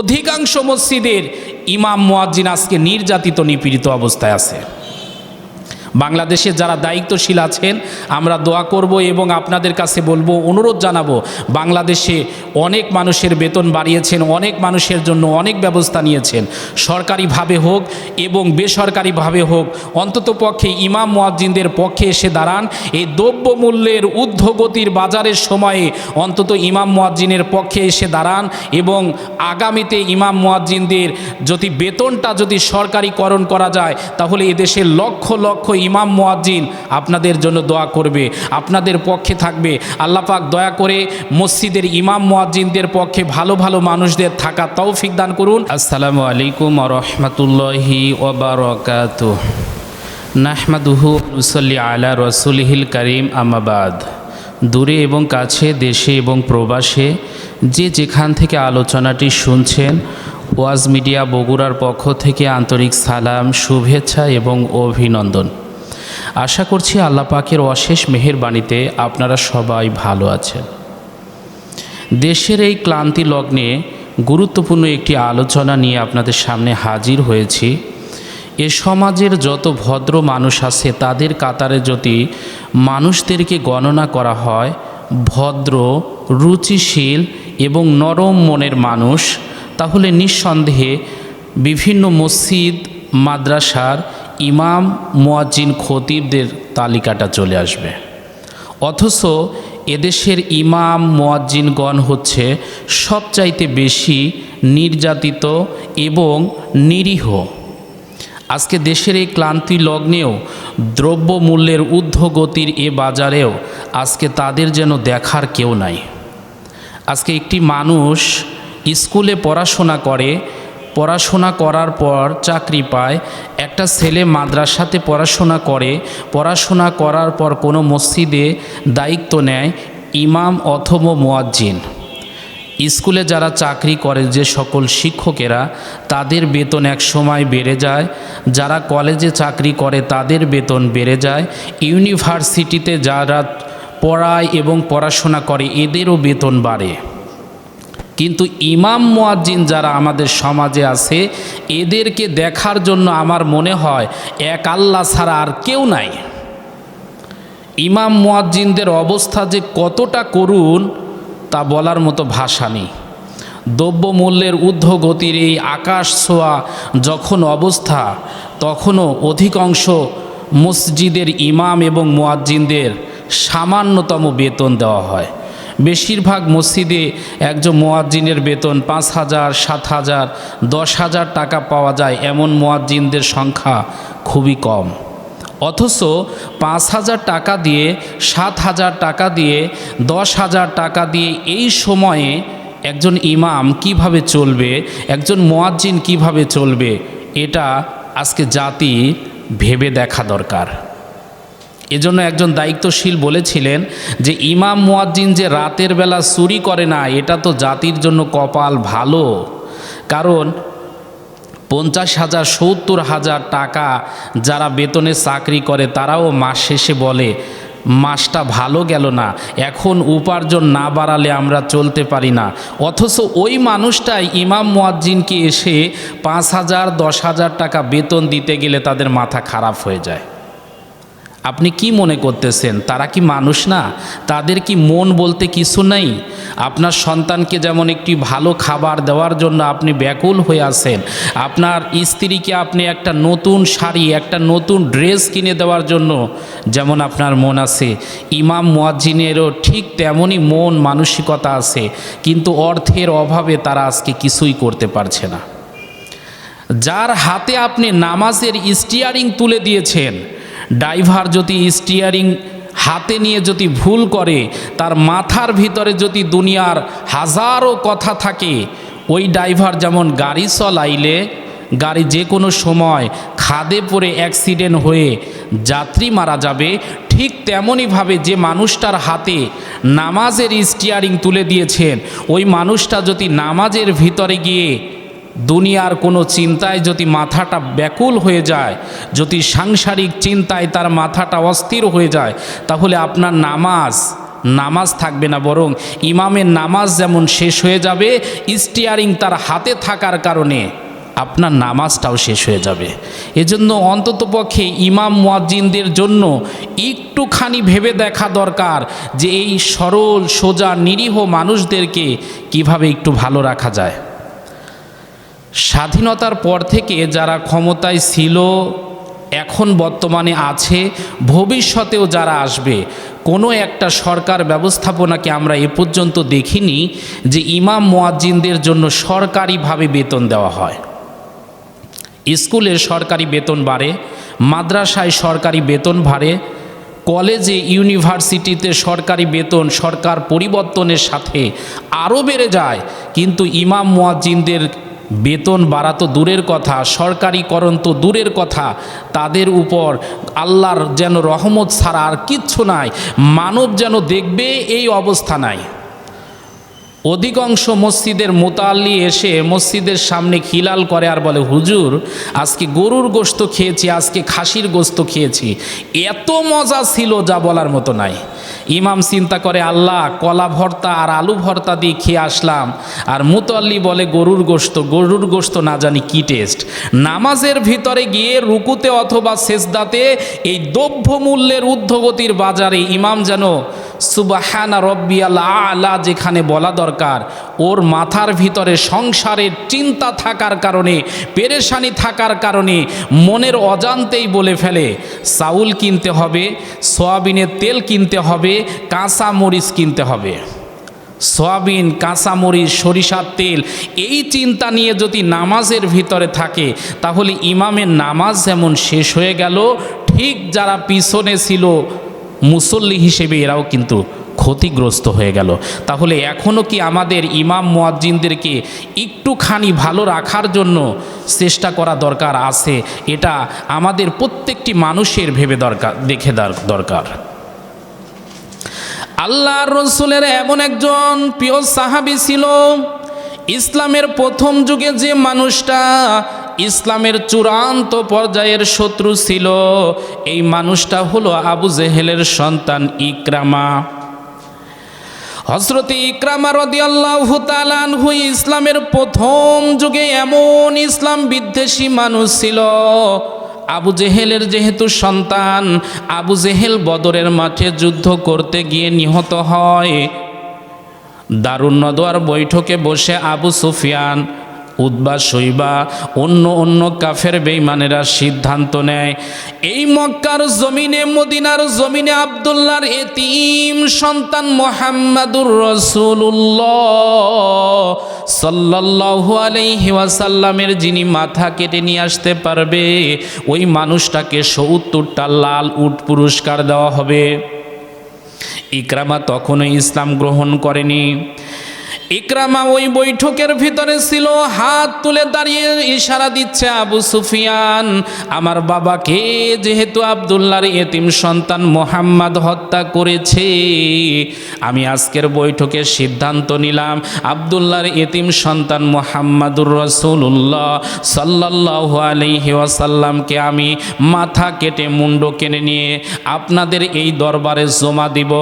অধিকাংশ মসজিদের ইমাম মুয়াজ্জিন আজকে নির্যাতিত নিপীড়িত অবস্থায় আছে। বাংলাদেশে যারা দায়িত্বশীল আছেন, আমরা দোয়া করব এবং আপনাদের কাছে বলব, অনুরোধ জানাব, বাংলাদেশে অনেক মানুষের বেতন বাড়িয়েছেন, অনেক মানুষের জন্য অনেক ব্যবস্থা নিয়েছেন। সরকারিভাবে হোক এবং বেসরকারিভাবে হোক, অন্তত পক্ষে ইমাম মুয়াজ্জিনদের পক্ষে এসে দাঁড়ান। এই দ্রব্যমূল্যের ঊর্ধ্বগতির বাজারের সময়ে অন্তত ইমাম মোয়াজ্জিনের পক্ষে এসে দাঁড়ান এবং আগামীতে ইমাম মোয়াজ্জিনদের যদি বেতনটা যদি সরকারিকরণ করা যায়, তাহলে এদেশের লক্ষ লক্ষ ইমাম মুয়াজ্জিন আপনাদের জন্য দোয়া করবে, আপনাদের পক্ষে থাকবে। আল্লাহ পাক দয়া করে মসজিদের ইমাম মুয়াজ্জিনদের পক্ষে ভালো ভালো মানুষদের থাকা তৌফিক দান করুন। আসসালামু আলাইকুম রহমতুল্লাহি ওবরকাত নাহমাদুহু মুসল্লি আলা রসুলহিল করিম আমাবাদ দূরে এবং কাছে, দেশে এবং প্রবাসে যে যেখান থেকে আলোচনাটি শুনছেন, ওয়াজ মিডিয়া বগুড়ার পক্ষ থেকে আন্তরিক সালাম, শুভেচ্ছা এবং অভিনন্দন। আশা করছি আল্লাহ পাকের অশেষ মেহেরবাণীতে আপনারা সবাই ভালো আছেন। দেশের এই ক্লান্তি লগ্নে গুরুত্বপূর্ণ একটি আলোচনা নিয়ে আপনাদের সামনে হাজির হয়েছি। এ সমাজের যত ভদ্র মানুষ আছে, তাদের কাতারে যদি মানুষদেরকে গণনা করা হয়, ভদ্র, রুচিশীল এবং নরম মনের মানুষ, তাহলে নিঃসন্দেহে বিভিন্ন মসজিদ, মাদ্রাসার ইমাম, মুয়াজ্জিন, খতিবদের তালিকাটা চলে আসবে। অথচ এদেশের ইমাম, মোয়াজ্জিনগণ হচ্ছে সবচাইতে বেশি নির্যাতিত এবং নিরীহ। আজকে দেশের এই ক্লান্তি লগ্নেও দ্রব্যমূল্যের ঊর্ধ্বগতির এ বাজারেও আজকে তাদের যেন দেখার কেউ নাই। আজকে একটি মানুষ স্কুলে পড়াশোনা করে পড়াশোনা করার পর চাকরি পায়। একটা ছেলে মাদ্রাসাতে পড়াশোনা করে। পড়াশোনা করার পর কোনো মসজিদে দায়িত্ব নেয় ইমাম অথবা মোয়াজ্জিন। স্কুলে যারা চাকরি করে যে সকল শিক্ষকেরা, তাদের বেতন এক সময় বেড়ে যায়। যারা কলেজে চাকরি করে, তাদের বেতন বেড়ে যায়। ইউনিভার্সিটিতে যারা পড়ায় এবং পড়াশোনা করে, এদেরও বেতন বাড়ে। কিন্তু ইমাম মুয়াজ্জিন যারা আমাদের সমাজে আছে, এদেরকে দেখার জন্য আমার মনে হয় এক আল্লাহ ছাড়া আর কেউ নাই। ইমাম মুয়াজ্জিনদের অবস্থা যে কতটা করুণ, তা বলার মতো ভাষা নেই। দ্রব্যমূল্যের ঊর্ধ্বগতির এই আকাশ ছোঁয়া যখন অবস্থা, তখনও অধিকাংশ মসজিদের ইমাম এবং মুয়াজ্জিনদের সামান্যতম বেতন দেওয়া হয়। বেশিরভাগ মসজিদে একজন মোয়াজ্জিনের বেতন পাঁচ হাজার, সাত হাজার, দশ হাজার টাকা পাওয়া যায়। এমন মোয়াজ্জিনদের সংখ্যা খুবই কম। অথচ পাঁচ হাজার টাকা দিয়ে, সাত হাজার টাকা দিয়ে, দশ হাজার টাকা দিয়ে এই সময়ে একজন ইমাম কীভাবে চলবে, একজন মোয়াজ্জিন কীভাবে চলবে, এটা আজকে জাতি ভেবে দেখা দরকার। এজন্য একজন দায়িত্বশীল বলেছিলেন যে ইমাম মুয়াজ্জিন যে রাতের বেলা চুরি করে না, এটা তো জাতির জন্য কপাল ভালো। কারণ পঞ্চাশ হাজার, সত্তর হাজার টাকা যারা বেতনে চাকরি করে, তারাও মাস শেষে বলে, মাসটা ভালো গেল না, এখন উপার্জন না বাড়ালে আমরা চলতে পারি না। অথচ ওই মানুষটাই ইমাম মুয়াজ্জিনকে এসে পাঁচ হাজার, দশ হাজার টাকা বেতন দিতে গেলে তাদের মাথা খারাপ হয়ে যায়। আপনি কি মনে করতেছেন? তারা কি মানুষ না? তাদের কি মন বলতে কিছু নেই? আপনার সন্তানকে যেমন একটি ভালো খাবার দেওয়ার জন্য আপনি ব্যাকুল হয়ে আছেন, আপনার স্ত্রীকে আপনি একটা নতুন শাড়ি, একটা নতুন ড্রেস কিনে দেওয়ার জন্য যেমন আপনার মন আছে। ইমাম মুয়াজ্জিনেরও ঠিক তেমনই মন, মানসিকতা আছে, কিন্তু অর্থের অভাবে তারা আজকে কিছুই করতে পারছে না। যার হাতে আপনি নামাজের স্টিয়ারিং তুলে দিয়েছেন ড্রাইভার যদি স্টিয়ারিং হাতে নিয়ে যদি ভুল করে, তার মাথার ভিতরে যদি দুনিয়ার হাজারো কথা থাকে, ওই ড্রাইভার যেমন গাড়ি চলাইলে, গাড়ি যে কোনো সময় খাদে পড়ে অ্যাক্সিডেন্ট হয়ে যাত্রী মারা যাবে, ঠিক তেমনইভাবে যে মানুষটার হাতে নামাজের স্টিয়ারিং তুলে দিয়েছেন, ওই মানুষটা যদি নামাজের ভিতরে গিয়ে দুনিয়ার কোনো চিন্তায় যদি মাথাটা ব্যাকুল হয়ে যায়, যদি সাংসারিক চিন্তায় তার মাথাটা অস্থির হয়ে যায়, তাহলে আপনার নামাজ নামাজ থাকবে না বরং ইমামের নামাজ যেমন শেষ হয়ে যাবে, স্টিয়ারিং তার হাতে থাকার কারণে আপনার নামাজটাও শেষ হয়ে যাবে। এজন্য অন্ততপক্ষে ইমাম মুয়াজ্জিনদের জন্য একটুখানি ভেবে দেখা দরকার যে এই সরল, সোজা, নিরীহ মানুষদেরকে কীভাবে একটু ভালো রাখা যায়। স্বাধীনতার পর থেকে যারা ক্ষমতায় ছিল, এখন বর্তমানে আছে, ভবিষ্যতেও যারা আসবে, কোনো একটা সরকার ব্যবস্থাপনাকে আমরা এ পর্যন্ত দেখিনি যে ইমাম মোয়াজ্জিনদের জন্য সরকারিভাবে বেতন দেওয়া হয়। স্কুলে সরকারি বেতন বাড়ে, মাদ্রাসায় সরকারি বেতন বাড়ে, কলেজে, ইউনিভার্সিটিতে সরকারি বেতন সরকার পরিবর্তনের সাথে আরও বেড়ে যায়, কিন্তু ইমাম মুয়াজ্জিনদের বেতন বাড়া তো দূরের কথা সরকারিকরণ তো দূরের কথা। তাদের উপর আল্লাহর যেন রহমত ছাড়া আর কিচ্ছু নাই। মানব যেন দেখবে এই অবস্থা নাই। অধিকাংশ মসজিদের মোতাল্লি এসে মসজিদের সামনে খিলাল করে আর বলে, হুজুর, আজকে গরুর গোস্ত খেয়েছি, আজকে খাসির গোস্ত খেয়েছি। এত মজা ছিল যা বলার মতো নাই। ইমাম চিন্তা করে, আল্লাহ, কলা ভর্তা আর আলু ভর্তা দিয়ে খেয়ে আসলাম। আর মুতল্লি বলে, গরুর গোস্ত গরুর গোস্ত না জানি কি টেস্ট? নামাজের ভিতরে গিয়ে রুকুতে অথবা সেজদাতে এই দ্রব্য মূল্যের ঊর্ধ্বগতির বাজারে ইমাম যেন সুবাহানা রব্বি আল্লাহ আলা যেখানে বলা দরকার। ওর মাথার ভিতরে সংসারের চিন্তা থাকার কারণে, পেরেশানি থাকার কারণে মনের অজান্তেই বলে ফেলে। চাউল কিনতে হবে সয়াবিনের তেল কিনতে হবে, কাঁচা মরিচ কিনতে হবে। সয়াবিন কাঁচামরিচ সরিষার তেল, এই চিন্তা নিয়ে যদি নামাজের ভিতরে থাকে, তাহলে ইমামের নামাজ যেমন শেষ হয়ে গেল, ঠিক যারা পিছনে ছিল মুসল্লি হিসেবে এরাও কিন্তু ক্ষতিগ্রস্ত হয়ে গেল। তাহলে এখনও কি আমাদের ইমাম মুয়াজ্জিনদেরকে একটুখানি ভালো রাখার জন্য চেষ্টা করা দরকার আছে? এটা আমাদের প্রত্যেকটি মানুষের ভেবে দরকার, দেখে দর- দরকার। আল্লাহর রসুলের এমন একজন প্রিয় সাহাবি ছিল, ইসলামের প্রথম যুগে যে মানুষটা ইসলামের চূড়ান্ত পর্যায়ের শত্রু ছিল। এই মানুষটা হলো আবু জেহেলের সন্তান ইকরামা। হজরত ইকরামা রদিয়াল্লাহু তালানহু ইসলামের প্রথম যুগে এমন ইসলাম বিদ্বেষী মানুষ ছিল। আবু জেহেলের যেহেতু সন্তান, আবু জেহেল বদরের মাঠে যুদ্ধ করতে গিয়ে নিহত হয়। দারুণ নদোয়ার বৈঠকে বসে আবু সুফিয়ান উদ্বা শৈবা, অন্য অন্য কাফের বেইমানেরা সিদ্ধান্ত নেয়। এই মক্কার জমিনে, মদিনার জমিনে আবদুল্লাহর এতিম সন্তান মোহাম্মদুর রসুল্লাহ সাল্লাল্লাহু আলাইহি ওয়াসাল্লামের যিনি মাথা কেটে নিয়ে আসতে পারবে, ওই মানুষটাকে সত্তরটা লাল উট পুরস্কার দেওয়া হবে। ইকরামা তখনও ইসলাম গ্রহণ করেনি। ইকরামা ওই বৈঠকের ভিতরে ছিল, হাত তুলে দাঁড়িয়ে ইশারা দিচ্ছে আবু সুফিয়ান, আমার বাবাকে যেহেতু আবদুল্লাহর এতিম সন্তান মোহাম্মদ হত্যা করেছে, আমি আজকের বৈঠকে সিদ্ধান্ত নিলাম, আবদুল্লাহর এতিম সন্তান মোহাম্মদুর রসুল্লাহ সাল্লাহ আলহি ওয়াসাল্লামকে আমি মাথা কেটে মুন্ড কেনে নিয়ে আপনাদের এই দরবারে জমা দিব।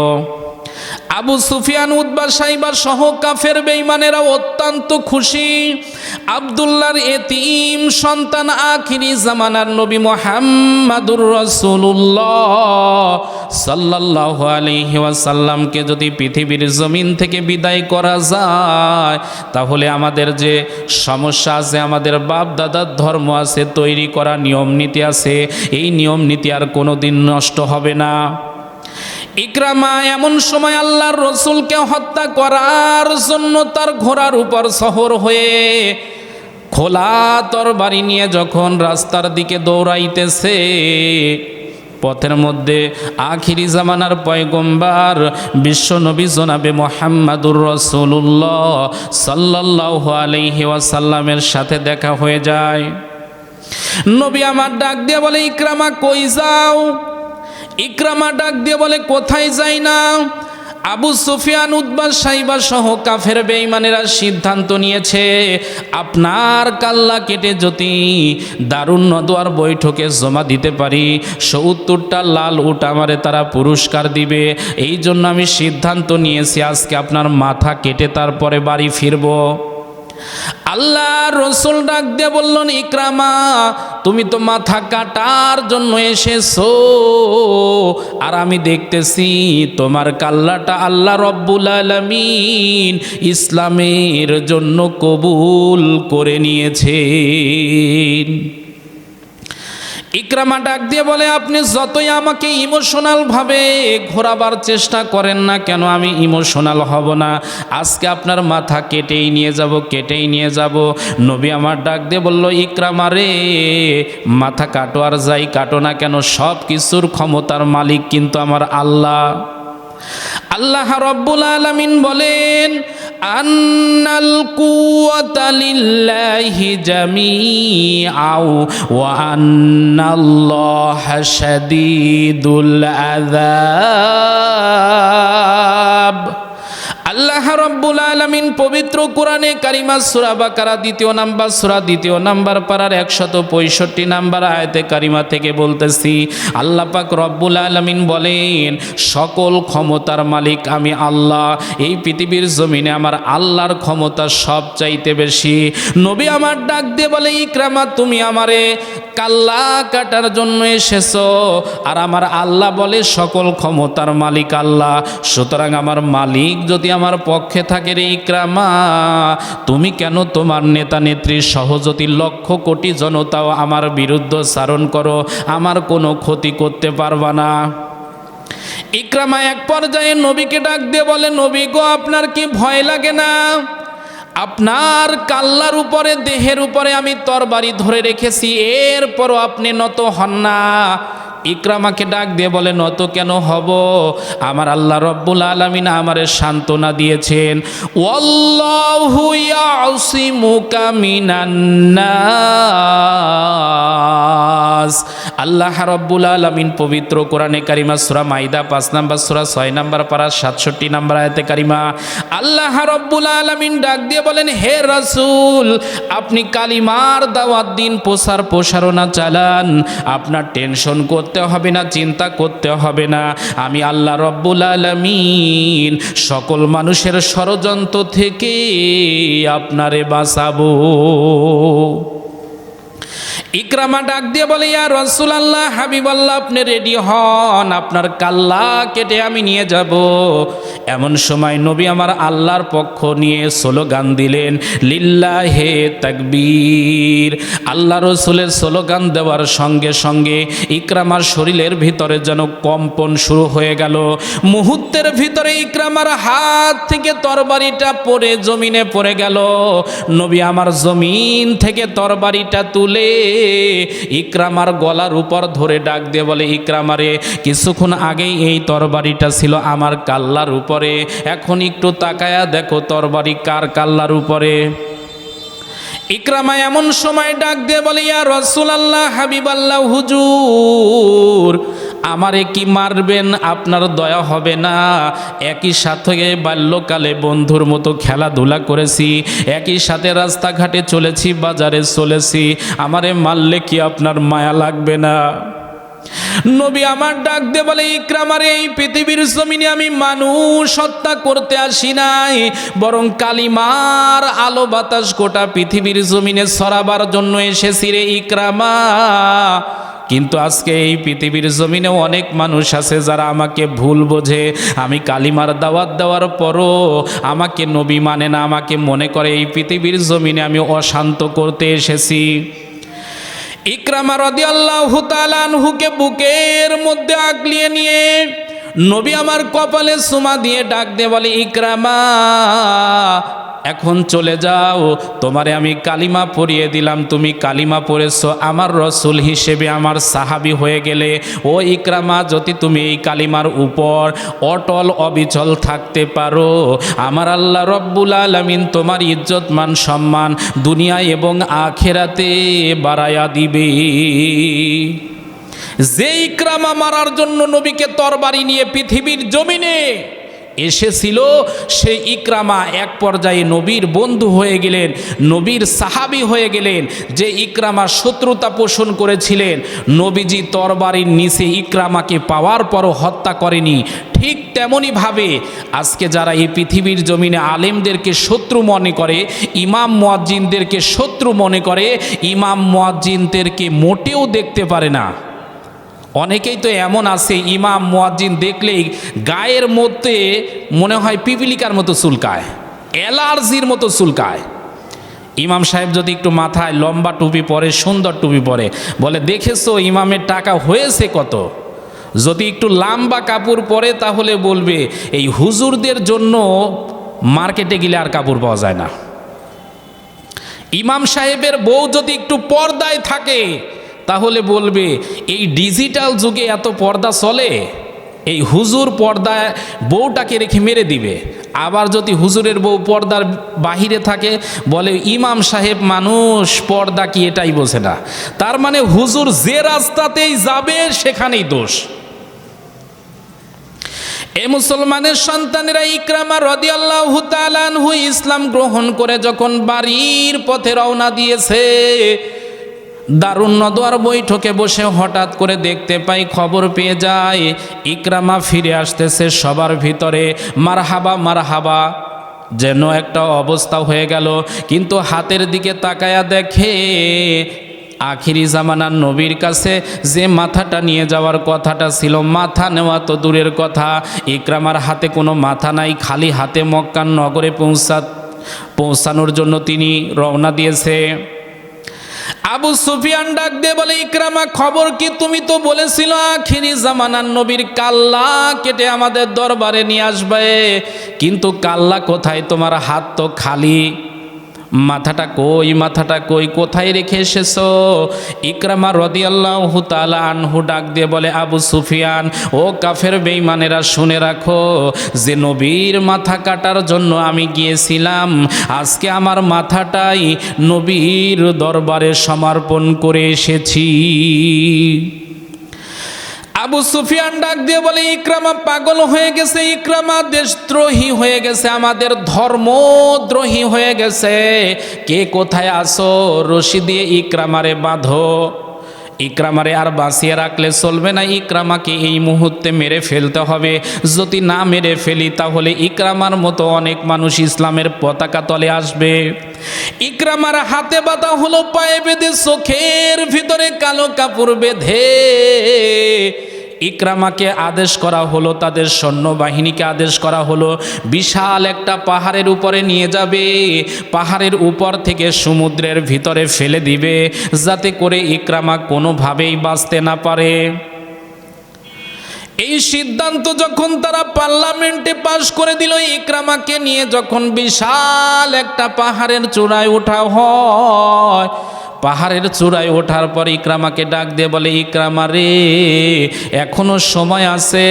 আবু সুফিয়ান উদ্বা সাইবার সহ কাফের বেইমানেরা অত্যন্ত খুশি। আবদুল্লাহর এতিম সন্তান আখিরি জামানার নবী মোহাম্মদুর রসুল্লাহ সাল্লাহ আলহি ওয়াসাল্লামকে যদি পৃথিবীর জমিন থেকে বিদায় করা যায়, তাহলে আমাদের যে সমস্যা আছে, আমাদের বাপ দাদার ধর্ম আছে, তৈরি করা নিয়ম নীতি আছে, এই নিয়ম নীতি আর কোনো দিন নষ্ট হবে না। ইকরামা এমন সময় আল্লাহর রসুলকে হত্যা করার জন্য তার ঘোড়ার উপর শহর হয়ে খোলা তরবারি নিয়ে যখন রাস্তার দিকে দৌড়াইতেছে, পথের মধ্যে আখিরি জামানার পয়গম্বার বিশ্ব নবী জনাবে মোহাম্মদুর রসুল্লাহ সাল্লাহ আলহি ওয়াসাল্লামের সাথে দেখা হয়ে যায়। নবী আমার ডাক দিয়ে বলে, ইকরামা, কই যাও? ইকরামা ডাক দিয়ে বলে, কোথায় যাই না? আবু সুফিয়ান উদ্বাস সাইবা সহ কাফের বেঈমানেরা সিদ্ধান্ত নিয়েছে, আপনার কাল্লা কেটে যদি দারুণ নদোয়ার বৈঠকে জমা দিতে পারি, সত্তরটা লাল উট আমারে তারা পুরস্কার দিবে। এই জন্য আমি সিদ্ধান্ত নিয়েছি, আজকে আপনার মাথা কেটে তারপরে বাড়ি ফিরবো। আল্লাহ রসুল ডাক দিয়ে বললেন, ইকরামা, তুমি তো মাথা কাটার জন্য এসেছ। আর আমি দেখতেছি তোমার কাল্লাটা আল্লাহ রব্বুল আলমিন ইসলামের জন্য কবুল করে নিয়েছেন। ইকরামা ডাক দিয়ে বলে, আপনি যতই আমাকে ইমোশনালভাবে ঘোরাবার চেষ্টা করেন না কেন, আমি ইমোশনাল হব না। আজকে আপনার মাথা কেটেই নিয়ে যাব, কেটেই নিয়ে যাব। নবী আমার ডাক দিয়ে বলল, ইকরামা রে, মাথা কাটো আর যাই কাটো না কেন সব কিছুর ক্ষমতার মালিক কিন্তু আমার আল্লাহ। আল্লাহ রব্বুল আলামিন বলেন আন্নাল কুওয়াতা লিল্লাহি জামিআউ ওয়া আন্নাল্লাহা শাদীদুল আযাব। আল্লাহ রব্বুল আলমিন পবিত্র কোরআনে কারিমা সুরা বাকারা দ্বিতীয় নাম্বার, সুরা দ্বিতীয় নাম্বার পাড়ার একশত পঁয়ষট্টি নাম্বার আয়তে কারিমা থেকে বলতেছি, আল্লাহ পাক রব্বুল আলমিন বলেন, সকল ক্ষমতার মালিক আমি আল্লাহ, এই পৃথিবীর জমিনে আমার আল্লাহর ক্ষমতা সব চাইতে বেশি। নবী আমার ডাক দিয়ে বলে, ইকরামা তুমি আমারে কাল্লা কাটার জন্য এসেছ, আর আমার আল্লাহ বলে, সকল ক্ষমতার মালিক আল্লাহ। সুতরাং আমার মালিক যদি আমার পক্ষে থাকে রে ইকরামা। তুমি কেন তোমার নেতা নেত্রীর সহজতি লক্ষ কোটি জনতাও আমার বিরুদ্ধে সারণ করো? আমার কোনো ক্ষতি করতে পারবা না। ইকরামা এক পর্যায়ে নবীকে ডাক দিয়ে বলে, নবী গো, আপনার কি ভয় লাগে না? আপনার কাল্লার উপরে, দেহের উপরে আমি তরবারি ধরে রেখেছি। এরপরও আপনি নত হন না। ইকরামাকে ডাক দিয়ে বলে, নত কেন হব? আমার আল্লাহ রব্বুল আলমিন আমারে সান্ত্বনা দিয়েছেন। আল্লাহ রব্বুল আলমিন পবিত্র কোরআনে কারিমা সুরা মাইদা পাঁচ নাম্বার, সুরা ছয় নাম্বার পারা সাতষট্টি নাম্বার আয়তে কারিমা। আল্লাহ রব্বুল আলমিন ডাক দিয়ে বলেন, হে রাসূল, আপনি কালিমার দাওয়াত দিন, প্রসার, প্রসারণা চালান। আপনার টেনশন করতে হবে না, চিন্তা করতে হবে না। আমি আল্লাহ রব্বুল আলমিন সকল মানুষের ষড়যন্ত্র থেকে আপনারে বাঁচাবো। ইকরামা ডাক দিয়ে বলে, ইয়া রসুল আল্লাহ হাবিব আল্লাহ আপনি রেডি হন, আপনার কাল্লা কেটে আমি নিয়ে যাব। এমন সময় নবী আমার আল্লাহর পক্ষ নিয়ে স্লোগান দিলেন লিল্লা হে তাকবীর। আল্লাহ রসুলের স্লোগান দেওয়ার সঙ্গে সঙ্গে ইকরামার শরীরের ভিতরে যেন কম্পন শুরু হয়ে গেল। মুহূর্তের ভিতরে ইকরামার হাত থেকে তরবারিটা পড়ে, জমিনে পড়ে গেল। নবী আমার জমিন থেকে তরবারিটা তুলে ইকরামার গলার উপর ধরে ডাক দিয়ে বলে ইকরামারে কিছুক্ষণ আগেই এই তরবারিটা ছিল আমার কাল্লার উপরে। এখন একটু তাকায়া দেখো তরবারি কার কাল্লার উপরে? ইকরামা এমন সময় ডাক দিয়ে বলে, ইয়া রসুলাল্লাহ, হাবিবাল্লাহ, হুজুর, আমারে কি মারবেন? আপনার দয়া হবে না। একই সাথে বাল্যকালে বন্ধুর মতো খেলাধুলা করেছি, একই সাথে রাস্তাঘাটে চলেছি, বাজারে চলেছি। আমারে মারলে কি আপনার মায়া লাগবে না? নবী আমার ডাক দে বলে ইকরামার এই পৃথিবীর জমিনে আমি মানুষ হত্যা করতে আসি নাই, বরং কালিমার আলো বাতাস গোটা পৃথিবীর জমিনে ছড়াবার জন্য এসেছি রে ইকরামা। কিন্তু আজকে এই পৃথিবীর জমিনে অনেক মানুষ আছে যারা আমাকে ভুল বোঝে। আমি কালিমার দাওয়াত দেওয়ার পরও আমাকে নবী মানে না, আমাকে মনে করে এই পৃথিবীর জমিনে আমি অশান্ত করতে এসেছি। ইকরামা রদিয়াল্লাহু হুকে বুকের মধ্যে আগলিয়ে নিয়ে, নবী আমার কপালে সুমা দিয়ে ডাক দে বলে, ইকরামা এখন চলে যাও, তোমারে আমি কালিমা পরিয়ে দিলাম, তুমি কালিমা পড়েছো, আমার রসুল হিসেবে আমার সাহাবি হয়ে গেলে। ও ইকরামা, যদি তুমি এই কালিমার উপর অটল অবিচল থাকতে পারো, আমার আল্লাহ রব্বুল আলমিন তোমার ইজ্জত, মান, সম্মান দুনিয়া এবং আখেরাতে বাড়ায়া দিবে। যে ইকরামা মারার জন্য নবীকে তরবারি নিয়ে পৃথিবীর জমিনে এসেছিল সেই ইকরামা এক পর্যায়ে নবীর বন্ধু হয়ে গেলেন, নবীর সাহাবি হয়ে গেলেন, যে ইকরামা শত্রুতা পোষণ করেছিলেন। নবীজি তরবারির নিচে ইকরামাকে পাওয়ার পরও হত্যা করেনি। ঠিক তেমনইভাবে আজকে যারা এই পৃথিবীর জমিনে আলেমদেরকে শত্রু মনে করে, ইমাম মুয়াজ্জিনদেরকে শত্রু মনে করে, ইমাম মুয়াজ্জিনদেরকে মোটেও দেখতে পারে না। অনেকেই তো এমন আছে, ইমাম, মুয়াজ্জিন দেখলেই গায়ের মধ্যে মনে হয় পিপিলিকার মতো চুলকায়, অ্যালার্জির মতো চুলকায়। ইমাম সাহেব যদি একটু মাথায় লম্বা টুপি পরে, সুন্দর টুপি পরে, বলে, দেখেছ, ইমামের টাকা হয়েছে কত? যদি একটু লম্বা কাপড় পরে তাহলে বলবে, এই হুজুরদের জন্য মার্কেটে গেলে আর কাপড় পাওয়া যায় না। ইমাম সাহেবের বউ যদি একটু পর্দায় থাকে তাহলে বলবে, এই ডিজিটাল যুগে এত পর্দা চলে? এই হুজুর পর্দায় বউটাকে রেখে মেরে দিবে। আবার যদি হুজুরের বউ পর্দার বাহিরে থাকে, বলে, ইমাম সাহেব মানুষ, পর্দা কি এটাই বোঝে না। তার মানে হুজুর যে রাস্তাতেই যাবে, সেখানেই দোষ। এ মুসলমানের সন্তানেরা ইকরামা রদিয়াল্লাহু তাআলাহু ইসলাম গ্রহণ করে যখন বাড়ির পথে রওনা দিয়েছে দারুণ নদোয়ার বৈঠকে বসে হঠাৎ করে দেখতে পাই খবর পেয়ে যায়, ইকরামা ফিরে আসতেছে সবার ভিতরে। মারহাবা মারহাবা, যেন একটা অবস্থা হয়ে গেল। কিন্তু হাতের দিকে তাকায়া দেখে আখিরি জামানার নবীর কাছে যে মাথাটা নিয়ে যাওয়ার কথাটা ছিল, মাথা নেওয়া তো দূরের কথা। ইকরামার হাতে কোনো মাথা নাই, খালি হাতে মক্কান নগরে পৌঁছা, পৌঁছানোর জন্য তিনি রওনা দিয়েছে। আবু সুফিয়ান ডাক দিয়ে বলে, ইকরামা, খবর কি তুমি তো বলেছিল, আখিরি জামানার নবীর কাল্লা কেটে আমাদের দরবারে নিয়ে আসবে। কিন্তু কাল্লা কোথায়? তোমার হাত তো খালি। মাথাটা কই মাথাটা কই, কোথায় রেখে এসেছ? ইকরামা রদিয়াল্লাহু তাআলা আনহু ডাক দিয়ে বলে, আবু সুফিয়ান, ও কাফের বেঈমানেরা, শুনে রাখো যে নবীর মাথা কাটার জন্য আমি গিয়েছিলাম। আজকে আমার মাথাটাই নবীর দরবারে সমর্পণ করে এসেছি। আবু সুফিয়ান ডাক দিয়ে বলে, ইকরামা পাগল হয়ে গেছে, ইকরামা দেশদ্রোহী হয়ে গেছে, আমাদের ধর্মদ্রোহী হয়ে গেছে। কে কোথায় আসো? রশি দিয়ে ইকরামারে বাঁধো। ইকরামারে আর বাঁচিয়ে রাখলে চলবে না, ইকরামাকে এই মুহূর্তে মেরে ফেলতে হবে। যদি না মেরে ফেলি, তাহলে ইকরামার মতো অনেক মানুষ ইসলামের পতাকা তলে আসবে। ইকরামার হাতে বাঁধা হলো পায়ে বেঁধে, চোখের ভিতরে কালো কাপড় বেঁধে। ইকরামাকে আদেশ করা হলো, তাদের সৈন্যবাহিনীকে আদেশ করা হলো, বিশাল একটা পাহাড়ের উপরে নিয়ে যাবে, পাহাড়ের উপর থেকে সমুদ্রের ভিতরে ফেলে দিবে, যাতে করে ইকরামা কোনোভাবেই বাঁচতে না পারে। এই সিদ্ধান্ত যখন তারা পার্লামেন্টে পাশ করে দিল, ইকরামাকে নিয়ে যখন বিশাল একটা পাহাড়ের চূড়ায় ওঠা হয় পাহাড়ের চূড়ায় ওঠার পর ইকরামাকে ডাক দিয়ে বলে, ইকরামা রে, এখনও সময় আছে।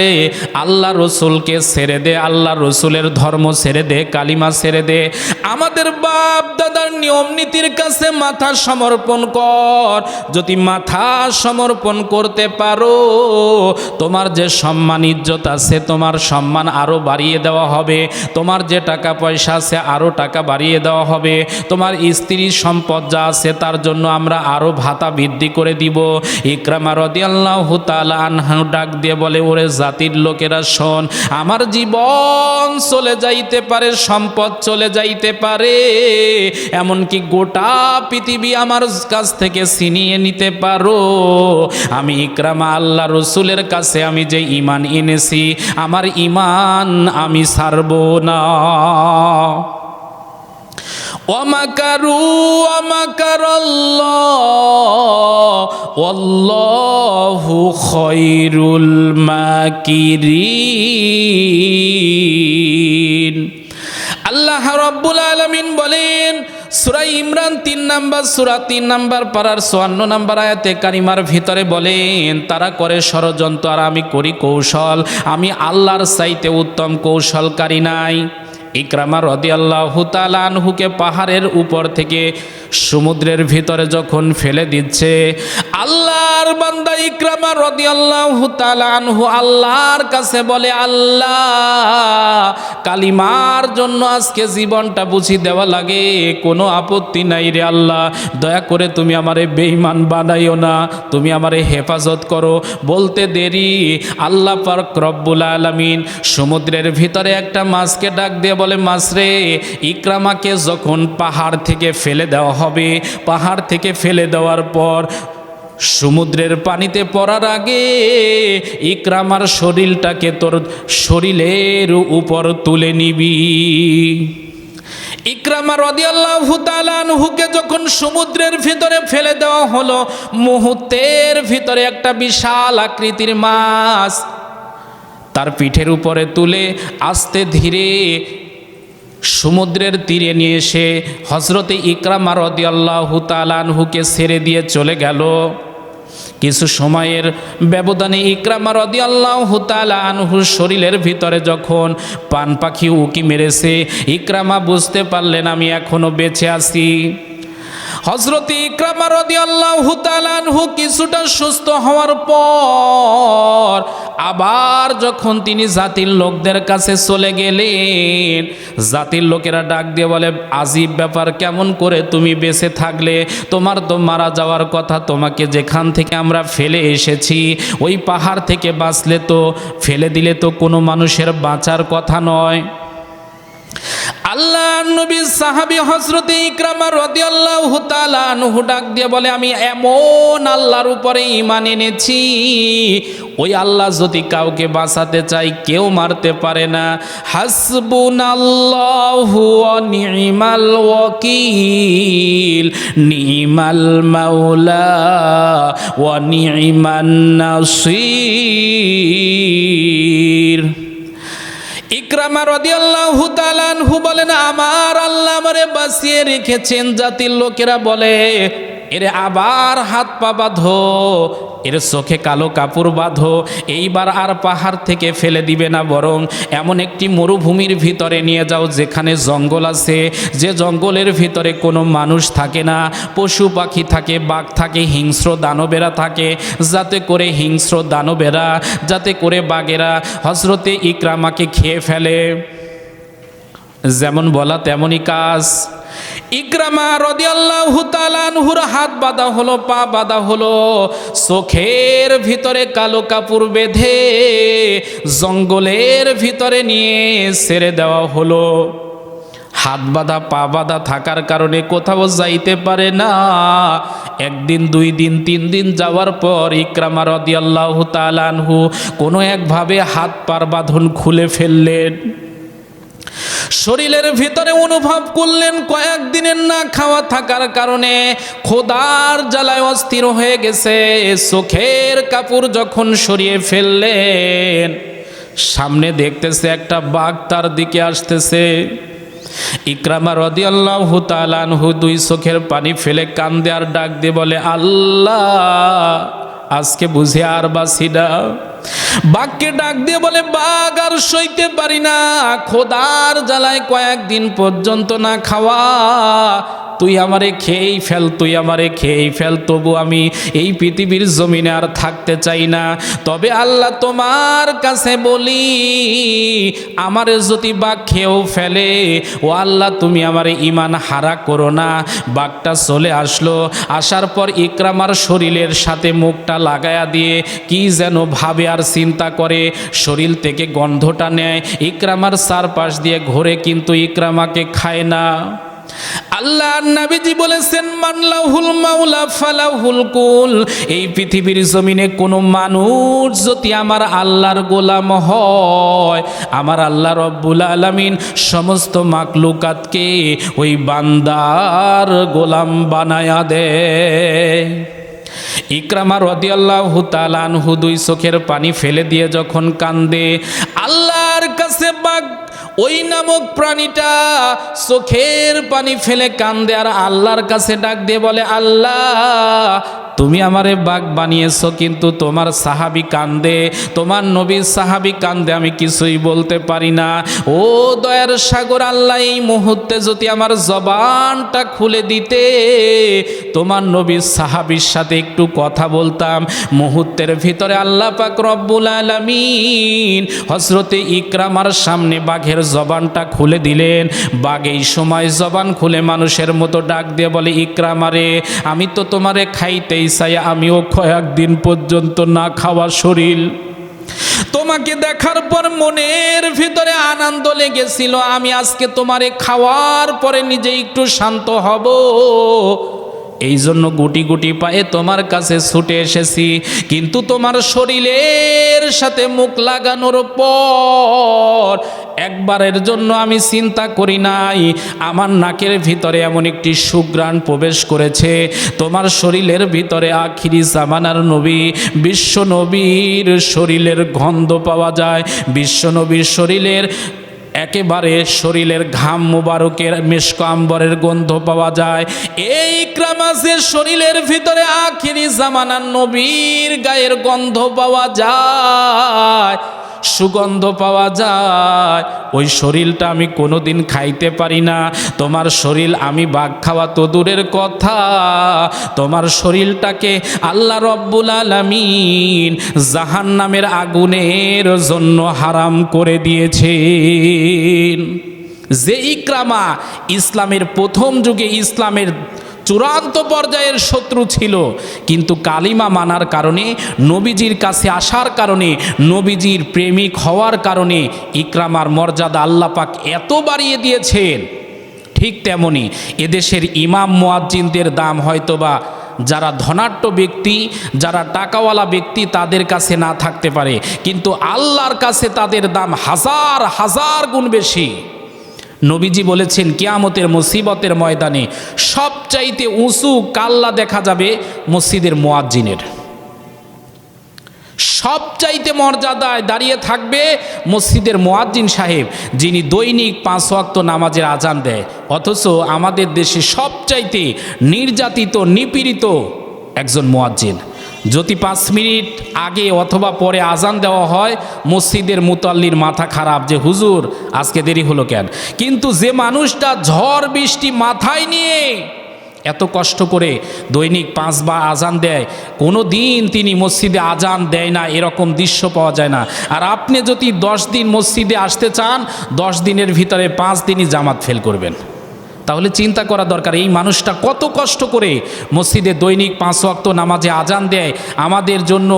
আল্লাহ রসুলকে ছেড়ে দে, আল্লাহ রসুলের ধর্ম ছেড়ে দে, কালিমা ছেড়ে দে। আমাদের বাপ দাদার নিয়ম নীতির কাছে মাথা সমর্পণ কর। যদি মাথা সমর্পণ করতে পারো, তোমার যে সম্মান, ইজ্জত আছে, তোমার সম্মান আরও বাড়িয়ে দেওয়া হবে। তোমার যে টাকা পয়সা আছে আরও টাকা বাড়িয়ে দেওয়া হবে। তোমার স্ত্রী সম্পদ যা আছে, তার জন্য আমরা আরও ভাতা বৃদ্ধি করে দিব। ইকরামা রদিয়াল্লাহ তালা আনহু ডাক দিয়ে বলে, ওরে জাতির লোকেরা, শোন, আমার জীবন চলে যাইতে পারে, সম্পদ চলে যাইতে পারে, এমনকি গোটা পৃথিবী আমার কাছ থেকে ছিনিয়ে নিতে পারো। আমি ইকরামা আল্লাহ রসুলের কাছে আমি যে ইমান এনেছি, আমার ইমান আমি ছাড়ব না। ومكروا ومكر الله والله خير الماكرين আল্লাহ রব্বুল আলমিন বলেন সুরা ইমরান তিন নাম্বার সুরা তিন নাম্বার পাড়ার চুয়ান্ন নাম্বার আয়াতে কারিমার ভিতরে বলেন তারা করে ষড়যন্ত্র আর আমি করি কৌশল আমি আল্লাহর চাইতে উত্তম কৌশলকারী নাই ইকরামা রদি আল্লাহ আনহুকে পাহাড়ের উপর থেকে সমুদ্রের ভিতরে যখন ফেলে দিচ্ছে, আল্লাহর বান্দা ইকরামা রদি আল্লাহ আনহু আল্লাহর কাছে বলে, আল্লাহ, কালিমার জন্য আজকে জীবনটা বুঝি দেওয়া লাগে, কোনো আপত্তি নাই রে আল্লাহ। দয়া করে তুমি আমারে বেঈমান বানাইও না, তুমি আমারে হেফাজত করো। বলতে দেরি, আল্লাহ পাক রব্বুল আলামিন সমুদ্রের ভিতরে একটা মাছকে ডাক দিয়ে বলে মাছ রে ইকরামাকে যখন পাহাড় থেকে ফেলে দেওয়া হবে, পাহাড় থেকে ফেলে দেওয়ার পর সমুদ্রের পানিতে পড়ার আগে ইকরামার শরীরটাকে তোর শরীরের উপর তুলে নিবি। ইকরামা রদিয়াল্লাহু তাআলাহুকে যখন সমুদ্রের ভিতরে ফেলে দেওয়া হলো, মুহূর্তের ভিতরে একটা বিশাল আকৃতির মাছ তার পিঠের উপরে তুলে আস্তে ধীরে সমুদ্রের তীরে নিয়ে এসে হজরতে ইকরামা রদিয়াল্লাহু তালানহুকে ছেড়ে দিয়ে চলে গেল। কিছু সময়ের ব্যবধানে ইকরামা রদিয়াল্লাহ আল্লাহ আনহুর শরীরের ভিতরে যখন পান পাখি উকি মেরেছে, ইকরামা বুঝতে পারলেন, আমি এখনও বেঁচে আছি। হজরত ইকরামা রদি আল্লাহ আনহু কিছুটা সুস্থ হওয়ার পর আবার যখন তিনি জাতির লোকদের কাছে চলে গেলেন, জাতির লোকেরা ডাক দিয়ে বলে, আজীব ব্যাপার, কেমন করে তুমি বেঁচে থাকলে? তোমার তো মারা যাওয়ার কথা, তোমাকে যেখান থেকে আমরা ফেলে এসেছি, ওই পাহাড় থেকে বাঁচলে তো, ফেলে দিলে তো কোনো মানুষের বাঁচার কথা নয়। আল্লাহ নবী সাহাবী হজরতে ইকরামা রাদিয়াল্লাহু তাআলা আনহু ডাক দিয়ে বলে, আমি এমন আল্লাহর উপরে ঈমান এনেছি, ওই আল্লাহ যদি কাউকে বাঁচাতে চাই কেউ মারতে পারে না। হাসবুনাল্লাহু ওয়া নি'মাল ওয়াকিল, নি'মাল মাওলা ওয়া নি'মান নাসির। ইকরামা রদিয়াল্লাহু তাআলাহু বলেন আমার আল্লাহ আমারে বাঁচিয়ে রেখেছেন। জাতির লোকেরা বলে এরে আবার হাত পা বাঁধো, এর চোখে কালো কাপড় বাঁধো, এইবার আর পাহাড় থেকে ফেলে দিবে না বরং এমন একটি মরুভূমির ভিতরে নিয়ে যাও যেখানে জঙ্গল আছে। যে জঙ্গলের ভিতরে কোনো মানুষ থাকে না, পশু পাখি থাকে, বাঘ থাকে, হিংস্র দানবেরা থাকে। যাতে করে হিংস্র দানবেরা, যাতে করে বাঘেরা হজরতে ইকরামাকে খেয়ে ফেলে। যেমন বলা তেমনই কাজ। ইকরামা রদিয়াল্লাহু তাআলাহুর হাত বাঁধা হলো, পা বাঁধা হলো, চোখের ভিতরে কালো কাপড় বেঁধে জঙ্গলের ভিতরে নিয়ে ছেড়ে দেওয়া হলো। হাত বাঁধা, পা বাঁধা থাকার কারণে কোথাও যাইতে পারে না। একদিন, দুই দিন, তিন দিন যাওয়ার পর ইকরামা রদিয়াল্লাহু তাআলাহু কোনো একভাবে হাত পার বাঁধন খুলে ফেললেন। শরীরের ভিতরে অনুভব করলেন কয়েকদিনের না খাওয়া থাকার কারণে খোদার জ্বালায় অস্থির হয়ে গেছে। চোখের কাপড় যখন সরিয়ে ফেললেন, সামনে দেখতেছে একটা বাঘ তার দিকে আসতেছে। ইকরামা রদি আল্লাহ তালানহু দুই চোখের পানি ফেলে কান্দে আর ডাক দিয়ে বলে, আল্লাহ, আজকে বুঝে আর বাসি না। বাঘকে ডাক দিয়ে বলে, বাঘ আর সইতে পারি না। খোদার জ্বালায় কয়েকদিন পর্যন্ত না খাওয়া। তুই আমারে খেয়েই ফেল, তুই আমারে খেয়েই ফেল, তবু আমি এই পৃথিবীর জমিনে আর থাকতে চাই না। তবে আল্লাহ তোমার কাছে বলি, আমারে যদি বাঘ খেয়েও ফেলে, ও আল্লাহ তুমি আমারে ইমান হারা করো না। বাঘটা চলে আসলো, আসার পর ইকরামার শরীরের সাথে মুখটা লাগায়া দিয়ে কি যেন ভাবে আর চিন্তা করে। শরীর থেকে গন্ধটা নেয় ইকরামার চারপাশ দিয়ে ঘোরে, কিন্তু ইকরামাকে খায় না। আল্লাহ নাবিজি বলেছেন মানলাহুল মাওলা ফালাহুল কুল। এই পৃথিবীর জমিনে কোনো মানুষ যদি আমার আল্লাহর গোলাম হয়, আমার আল্লাহ রব্বুল আলামিন সমস্ত মাকলুকাতকে ওই বান্দার গোলাম বানায়া দেয় ইকরামা রদিয়াল্লাহু তাআলাহু দুই চোখের পানি ফেলে দিয়ে যখন কান্দে, আল্লাহর কাছে বাঘ ওই নামক প্রাণীটা চোখের পানি ফেলে কান্দে আর আল্লাহর কাছে ডাক দিয়ে বলে আল্লাহ তুমি আমারে বাঘ বানিয়েছো, কিন্তু তোমার সাহাবি কান্দে, তোমার নবীর সাহাবি কান্দে, আমি কিছুই বলতে পারি না। ও দয়ার সাগর, আল্লাহ এই মুহূর্তে যদি আমার জবানটা খুলে দিতে, তোমার নবীর সাহাবির সাথে একটু কথা বলতাম। মুহূর্তের ভিতরে আল্লাহ পাক রব্বুল আলামিন হজরতে ইকরামার সামনে বাঘের জবানটা খুলে দিলেন। বাঘ এই সময় জবান খুলে মানুষের মতো ডাক দিয়ে বলে ইকরামারে আমি তো তোমারে খাইতেই চাই আমিও কয়েকদিন পর্যন্ত না খাওয়া শরীর। তোমাকে দেখার পর মনের ভিতরে আনন্দ লেগেছিল, আমি আজকে তোমারে খাওয়ার পরে নিজে একটু শান্ত হব। এই জন্য গুটি গুটি পায়ে তোমার কাছে ছুটে এসেছি। কিন্তু তোমার শরীরের সাথে মুখ লাগানোর পর একবারের জন্য আমি চিন্তা করি নাই। আমার নাকের ভিতরে এমন একটি সুগ্রাণ প্রবেশ করেছে। তোমার শরীরের ভিতরে আখিরি জামানার নবী, বিশ্ব নবীর শরীরের গন্ধ পাওয়া যায়। বিশ্ব নবীর শরীরের একেবারে শরীরের ঘাম মুবারকের মেশক আম্বরের গন্ধ পাওয়া যায়। এই ক্রামাসের শরীরের ভিতরে আখিরি জামানার নবীর গায়ের গন্ধ পাওয়া যায়। সুগন্ধ পাওয়া যায়। ওই শরীরটা আমি কোনোদিন খাইতে পারি না। তোমার শরীর আমি বাঘ খাওয়া তো দূরের কথা। তোমার শরীরটাকে আল্লাহ রব্বুল আলামিন জাহান নামের আগুনের জন্য হারাম করে দিয়েছেন। যে ইকরামা ইসলামের প্রথম যুগে ইসলামের চূড়ান্ত পর্যায়ের শত্রু ছিল। কিন্তু কালিমা মানার কারণে, নবীজির কাছে আসার কারণে, নবীজির প্রেমিক হওয়ার কারণে ইকরামার মর্যাদা আল্লাপাক এত বাড়িয়ে দিয়েছেন। ঠিক তেমনি এদেশের ইমাম মোয়াজ্জিনদের দাম হয়তোবা যারা ধনাঢ্য ব্যক্তি, যারা টাকাওয়ালা ব্যক্তি তাদের কাছে না থাকতে পারে। কিন্তু আল্লাহর কাছে তাদের দাম হাজার হাজার গুণ বেশি। নবীজি বলেছেন, কিয়ামতের মুসিবতের ময়দানে সবচাইতে উঁচু কাল্লা দেখা যাবে মসজিদের মোয়াজ্জিনের। সবচাইতে মর্যাদায় দাঁড়িয়ে থাকবে মসজিদের মোয়াজ্জিন সাহেব, যিনি দৈনিক পাঁচ ওয়াক্ত নামাজের আজান দেয়। অথচ আমাদের দেশে সবচাইতে নির্যাতিত, নিপীড়িত একজন মোয়াজ্জিন। যদি পাঁচ মিনিট আগে অথবা পরে আজান দেওয়া হয়, মসজিদের মুতাল্লির মাথা খারাপ যে, হুজুর, আজকে দেরি হলো কেন? কিন্তু যে মানুষটা ঝড় বৃষ্টি মাথায় নিয়ে এত কষ্ট করে দৈনিক পাঁচবার আজান দেয় কোনো দিন তিনি মসজিদে আজান দেয় না, এরকম দৃশ্য পাওয়া যায় না। আর আপনি যদি দশ দিন মসজিদে আসতে চান, দশ দিনের ভিতরে পাঁচ দিনই জামাত ফেল করবেন। তাহলে চিন্তা করা দরকার, এই মানুষটা কত কষ্ট করে মসজিদে দৈনিক পাঁচ ওয়াক্ত নামাজে আজান দেয়। আমাদের জন্য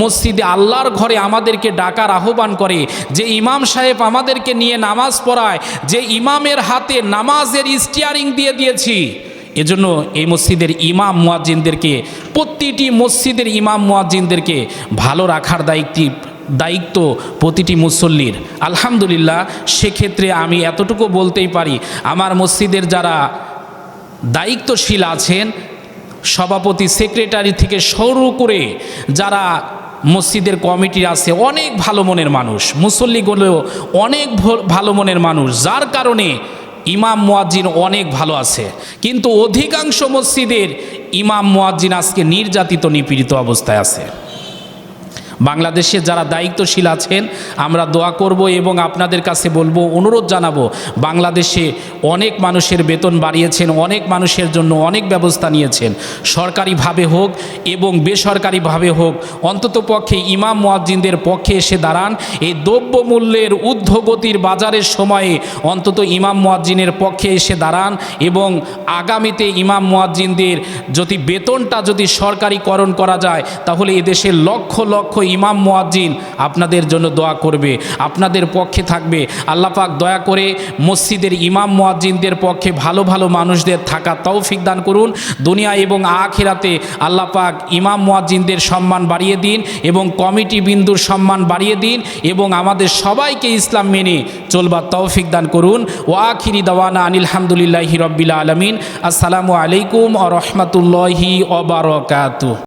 মসজিদে আল্লাহর ঘরে আমাদেরকে ডাকার আহ্বান করে, যে ইমাম সাহেব আমাদেরকে নিয়ে নামাজ পড়ায়, যে ইমামের হাতে নামাজের স্টিয়ারিং দিয়ে দিয়েছি। এজন্য এই মসজিদের ইমাম মুয়াজ্জিনদেরকে, প্রতিটি মসজিদের ইমাম মুয়াজ্জিনদেরকে ভালো রাখার দায়িত্ব দায়িত্ব প্রতিটি মুসল্লির। আলহামদুলিল্লাহ, সেক্ষেত্রে আমি এতটুকু বলতেই পারি, আমার মসজিদের যারা দায়িত্বশীল আছেন, সভাপতি, সেক্রেটারি থেকে শুরু করে যারা মসজিদের কমিটির আছে, অনেক ভালো মনের মানুষ মুসল্লিগুলো অনেক ভালো মনের মানুষ, যার কারণে ইমাম মুয়াজ্জিন অনেক ভালো আছে। কিন্তু অধিকাংশ মসজিদের ইমাম মুয়াজ্জিন আজকে নির্যাতিত, নিপীড়িত অবস্থায় আছে। বাংলাদেশে যারা দায়িত্বশীল আছেন, আমরা দোয়া করব এবং আপনাদের কাছে বলব, অনুরোধ জানাব, বাংলাদেশে অনেক মানুষের বেতন বাড়িয়েছেন, অনেক মানুষের জন্য অনেক ব্যবস্থা নিয়েছেন। সরকারিভাবে হোক এবং বেসরকারিভাবে হোক, অন্তত পক্ষে ইমাম মুয়াজ্জিনদের পক্ষে এসে দাঁড়ান। এই দ্রব্যমূল্যের ঊর্ধ্বগতির বাজারের সময়ে অন্তত ইমাম মুয়াজ্জিনের পক্ষে এসে দাঁড়ান এবং আগামীতে ইমাম মোয়াজ্জিনদের যদি বেতনটা যদি সরকারিকরণ করা যায়, তাহলে এদেশের লক্ষ লক্ষ ইমাম মুয়াজ্জিন আপনাদের জন্য দোয়া করবে, আপনাদের পক্ষে থাকবে। আল্লাপাক দয়া করে মসজিদের ইমাম মুয়াজ্জিনদের পক্ষে ভালো ভালো মানুষদের থাকা তৌফিক দান করুন। দুনিয়া এবং আখিরাতে আল্লাপাক ইমাম মুয়াজ্জিনদের সম্মান বাড়িয়ে দিন এবং কমিটি বিন্দুর সম্মান বাড়িয়ে দিন এবং আমাদের সবাইকে ইসলাম মেনে চলবার তৌফিক দান করুন। ও আখিরি দাওয়ানা আনিলহামদুলিল্লাহি রব্বিল আলমিন। আসসালামু আলাইকুম ও রহমতুল্লাহি ওবরকাতু